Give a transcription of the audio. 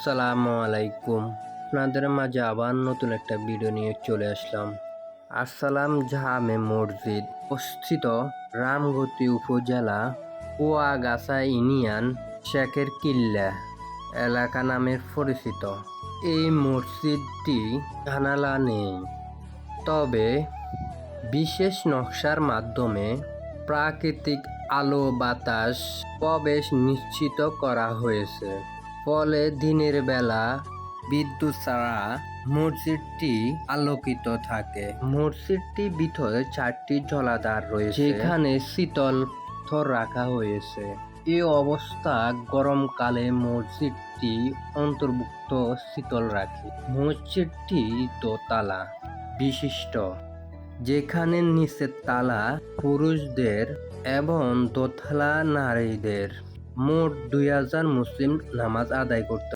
আসসালামু আলাইকুম আপনাদের মাঝে আবার নতুন একটা ভিডিও নিয়ে চলে আসলাম। আসসালাম জাহামে মসজিদ অবস্থিত রামগতি উপজেলা, কুয়াগাছা ইউনিয়ন, শেখের কিল্লা এলাকা নামে পরিচিত। এই মসজিদটি জানালা নেই, তবে বিশেষ নকশার মাধ্যমে প্রাকৃতিক আলো বাতাস প্রবেশ নিশ্চিত করা হয়েছে। ফলে দিনের বেলা বিদ্যুৎ ছাড়া মসজিদটি আলোকিত থাকে। মসজিদটি ভিতরে চারটি জলাধার রয়েছে। যেখানে শীতল পাথর রাখা হয়েছে। এই অবস্থা গরমকালে মসজিদটি অন্তর্ভুক্ত শীতল রাখে। মসজিদটি দোতলা বিশিষ্ট, যেখানে নিচের তালা পুরুষদের এবং দোতলা নারীদের মোট দুই হাজার মুসলিম নামাজ আদায় করতে